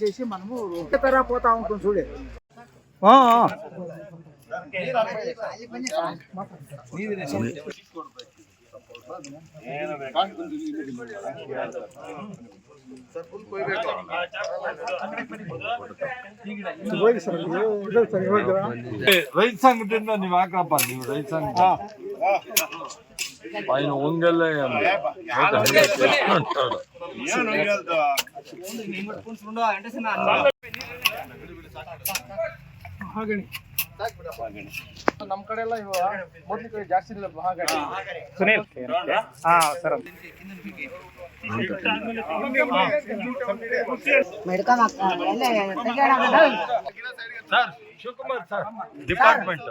చేసి మనము పోతా ఉంటుంది చూడే. ರೈತ ಸಂಘಟನೆಯಿಂದ ನೀವು ಹಾಕಪ್ಪ ನೀವು ರೈತ ಸಂಘ ఆయన ಒಂದೆಲ್ಲ ನಮ್ಮ ಕಡೆ ಎಲ್ಲ ಇವ ಮೊದಲು ಜಾಸ್ತಿ ಇಲ್ಲ ಮಹಾಗಣಿ ಸುನೀಲ್. ಹಾ sir. Sir Shivakumar sir department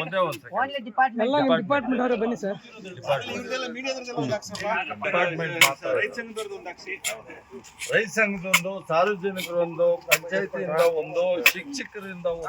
ಒಂದೇ ಡಿಪಾರ್ಟ್ಮೆಂಟ್ ಅವರೇ ಬನ್ನಿ ಸರ್. ಡಿಪಾರ್ಟ್ಮೆಂಟ್ ರೈತ ಸಂಘದೊಂದು ಸಾರ್ವಜನಿಕರೊಂದು ಪಂಚಾಯತಿಯಿಂದ ಒಂದು ಶಿಕ್ಷಕರಿಂದ ಒಂದು.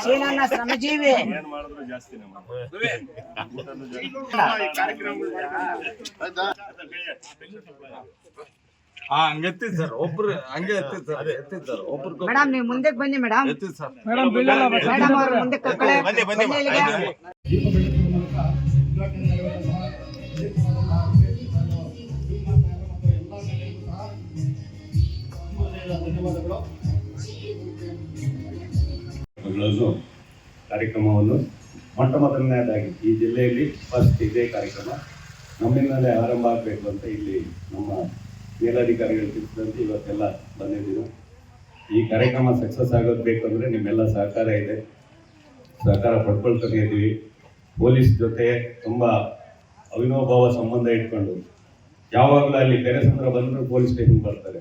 ಸೀನಣ್ಣ ಶ್ರಮಜೀವಿ? ಹಾ ಹಂಗೆ ಎತ್ತಿದ್ ಸರ್ ಒಬ್ರು ಹಂಗೆ ಎತ್ತಿದ್ ಸರ್ ಎತ್ತಿದ್ ಸರ್ ಒಬ್ರು ಮೇಡಮ್ ನೀವು ಮುಂದಕ್ಕೆ ಬನ್ನಿ ಮೇಡಮ್. ಎತ್ತಿದ್ ಸರ್. ಮೇಡಮ್ ಅವ್ರು ಮುಂದಕ್ಕೆ ಕರ್ಕೊಳ್ಳಿ. ಬನ್ನಿ ಇಲ್ಲಿಗೆ. ಗಳನ್ನು ಕಾರ್ಯಕ್ರಮವನ್ನು ಮೊಟ್ಟ ಮೊದಲನೇದಾಗಿ ಈ ಜಿಲ್ಲೆಯಲ್ಲಿ ಫಸ್ಟ್ ಇದೇ ಕಾರ್ಯಕ್ರಮ. ನಮ್ಮಿಂದಲೇ ಆರಂಭ ಆಗಬೇಕು ಅಂತ ಇಲ್ಲಿ ನಮ್ಮ ಮೇಲಧಿಕಾರಿಗಳು ತಿಳಿಸಿದಂತೆ ಇವತ್ತೆಲ್ಲ ಬಂದಿದ್ದೀವಿ ಈ ಕಾರ್ಯಕ್ರಮ ಸಕ್ಸಸ್ ಆಗೋದು ಅಂದರೆ ನಿಮ್ಮೆಲ್ಲ ಸಹಕಾರ ಇದೆ. ಸಹಕಾರ ಪಡ್ಕೊಳ್ತಾನೆ ಇದ್ದೀವಿ. ಪೊಲೀಸ್ ಜೊತೆ ತುಂಬ ಅವಿನೋಭಾವ ಸಂಬಂಧ ಇಟ್ಕೊಂಡು ಯಾವಾಗಲೂ ಅಲ್ಲಿ ಬೇರೆ ಸಂದ್ರ ಬಂದರೂ ಪೊಲೀಸ್ ಸ್ಟೇಷನ್ ಬರ್ತಾರೆ.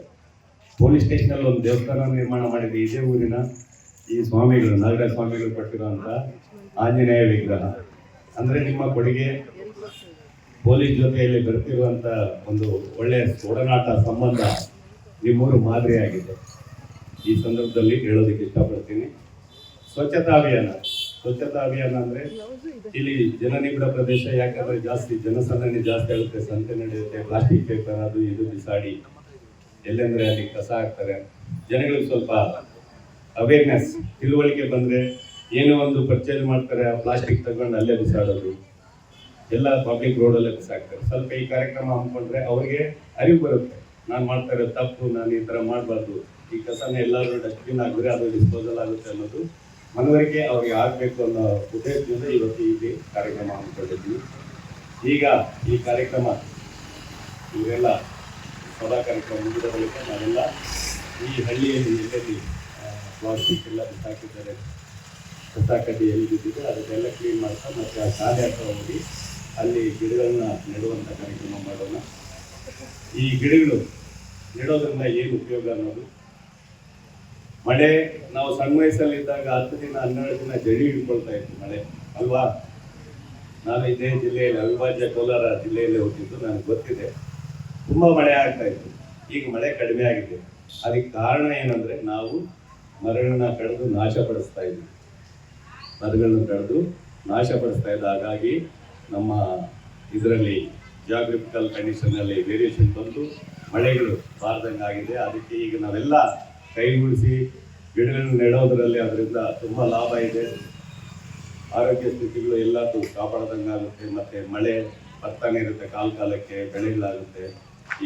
ಪೊಲೀಸ್ ಸ್ಟೇಷನಲ್ಲಿ ಒಂದು ದೇವಸ್ಥಾನ ನಿರ್ಮಾಣ ಮಾಡಿದೆ ಇದೇ ಊರಿನ. ಈ ಸ್ವಾಮಿಗಳು ನಾಗರ ಸ್ವಾಮಿಗಳು ಕೊಟ್ಟಿರುವಂತ ಆಂಜನೇಯ ವಿಗ್ರಹ. ಅಂದ್ರೆ ನಿಮ್ಮ ಕೊಡುಗೆ ಪೊಲೀಸ್ ಜೊತೆಯಲ್ಲಿ ಬರ್ತಿರುವಂತ ಒಂದು ಒಳ್ಳೆಯ ಒಡನಾಟ ಸಂಬಂಧ ನಿಮ್ಮೂರು ಮಾದರಿಯಾಗಿದೆ. ಈ ಸಂದರ್ಭದಲ್ಲಿ ಹೇಳೋದಕ್ಕೆ ಇಷ್ಟಪಡ್ತೀನಿ. ಸ್ವಚ್ಛತಾ ಅಭಿಯಾನ. ಸ್ವಚ್ಛತಾ ಅಭಿಯಾನ ಅಂದ್ರೆ ಇಲ್ಲಿ ಜನನಿಬಿಡ ಪ್ರದೇಶ, ಯಾಕಂದ್ರೆ ಜಾಸ್ತಿ ಜನಸಂದಣಿ ಜಾಸ್ತಿ ಆಗುತ್ತೆ, ಸಂತೆ ನಡೆಯುತ್ತೆ, ಪ್ಲಾಸ್ಟಿಕ್ ಪೇಪರ್, ಅದು ಇದು ಬಿಸಾಡಿ, ಎಲ್ಲೆಂದ್ರೆ ಅಲ್ಲಿ ಕಸ ಹಾಕ್ತಾರೆ. ಜನಗಳಿಗೆ ಸ್ವಲ್ಪ ಅವೇರ್ನೆಸ್ ತಿಳುವಳಿಕೆ ಬಂದರೆ ಏನೋ ಒಂದು ಪರ್ಚೇಸ್ ಮಾಡ್ತಾರೆ, ಆ ಪ್ಲಾಸ್ಟಿಕ್ ತಗೊಂಡು ಅಲ್ಲೇ ಬಿಸಾಡೋದು. ಎಲ್ಲ ಪಬ್ಲಿಕ್ ರೋಡಲ್ಲೇ ಬಿಸಾಕ್ತಾರೆ. ಸ್ವಲ್ಪ ಈ ಕಾರ್ಯಕ್ರಮ ಹಮ್ಮಿಕೊಂಡ್ರೆ ಅವರಿಗೆ ಅರಿವು ಬರುತ್ತೆ. ನಾನು ಮಾಡ್ತಾ ತಪ್ಪು, ನಾನು ಈ ಥರ ಮಾಡಬಾರ್ದು. ಈ ಕಸನ ಎಲ್ಲರೂ ಡಸ್ಟ್ಬಿನ್ ಹಾಕಿದ್ರೆ ಅದು ಡಿಸ್ಪೋಸಲ್ ಆಗುತ್ತೆ ಅನ್ನೋದು ಮನವರಿಕೆ ಅವ್ರಿಗೆ ಆಗಬೇಕು ಅನ್ನೋ ಉದ್ದೇಶದಿಂದ ಇವತ್ತು ಇಲ್ಲಿ ಕಾರ್ಯಕ್ರಮ ಹಮ್ಮಿಕೊಂಡಿದ್ದೀವಿ. ಈಗ ಈ ಕಾರ್ಯಕ್ರಮ ಇವರೆಲ್ಲ ಸಭಾ ಕಾರ್ಯಕ್ರಮ ಮುಗಿದ ಬಳಿಕ ನಾವೆಲ್ಲ ಈ ಹಳ್ಳಿಯಲ್ಲಿ ಎಲ್ಲೆಲ್ಲಿ ಪ್ಲಾಸ್ಟಿಕ್ ಎಲ್ಲ ಬಿಸಾಕಿದ್ದಾರೆ ಕಸ ಎಲ್ಲಿ ಬಿದ್ದಿದೆ ಅದನ್ನೆಲ್ಲ ಕ್ಲೀನ್ ಮಾಡ್ತಾ ಮತ್ತೆ ಆ ಶಾಲೆ ಹತ್ರ ಹೋಗಿ ಅಲ್ಲಿ ಗಿಡಗಳನ್ನ ನೆಡುವಂಥ ಕಾರ್ಯಕ್ರಮ ಮಾಡೋಣ. ಈ ಗಿಡಗಳು ನೆಡೋದ್ರಿಂದ ಏನು ಉಪಯೋಗ ಅನ್ನೋದು. ಮಳೆ, ನಾವು ಸಣ್ಣ ವಯಸ್ಸಲ್ಲಿದ್ದಾಗ ಹತ್ತು ದಿನ, ಹನ್ನೆರಡು ದಿನ ಜಡಿ ಹಿಡ್ಕೊಳ್ತಾ ಇತ್ತು ಮಳೆ. ಅಲ್ವಾ? ನಾನು ಇದೇ ಜಿಲ್ಲೆಯಲ್ಲಿ ಅವಿಭಾಜ್ಯ ಕೋಲಾರ ಜಿಲ್ಲೆಯಲ್ಲೇ ಹೋಗಿದ್ದು ನನಗೆ ಗೊತ್ತಿದೆ. ತುಂಬ ಮಳೆ ಆಗ್ತಾ ಇತ್ತು. ಈಗ ಮಳೆ ಕಡಿಮೆ ಆಗಿದೆ. ಅದಕ್ಕೆ ಕಾರಣ ಏನಂದರೆ ನಾವು ಮರಗಳನ್ನ ಕಳೆದು ನಾಶಪಡಿಸ್ತಾ ಇದ್ವಿ. ಮರಗಳನ್ನು ಕಳೆದು ನಾಶಪಡಿಸ್ತಾ ಇದ್ದ ಹಾಗಾಗಿ ನಮ್ಮ ಇದರಲ್ಲಿ ಜಾಗ್ರಫಿಕಲ್ ಕಂಡೀಷನ್ನಲ್ಲಿ ವೇರಿಯೇಷನ್ ಬಂದು ಮಳೆಗಳು ಬಾರದಂಗೆ ಆಗಿದೆ. ಅದಕ್ಕೆ ಈಗ ನಾವೆಲ್ಲ ಕೈಗೂಡಿಸಿ ಗಿಡಗಳನ್ನು ನೆಡೋದ್ರಲ್ಲಿ ಅದರಿಂದ ತುಂಬ ಲಾಭ ಇದೆ. ಆರೋಗ್ಯ ಸ್ಥಿತಿಗಳು ಎಲ್ಲದೂ ಕಾಪಾಡ್ದಂಗಾಗುತ್ತೆ ಮತ್ತೆ ಮಳೆ ಬರ್ತಾನೆ ಇರುತ್ತೆ. ಕಾಲ ಕಾಲಕ್ಕೆ ಬೆಳೆಗಳಾಗುತ್ತೆ.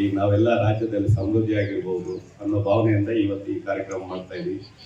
ಈಗ ನಾವೆಲ್ಲ ರಾಜ್ಯದಲ್ಲಿ ಸಮೃದ್ಧಿಯಾಗಿರ್ಬೋದು ಅನ್ನೋ ಭಾವನೆಯಿಂದ ಇವತ್ತು ಈ ಕಾರ್ಯಕ್ರಮ ಮಾಡ್ತಾ ಇದ್ದೀವಿ.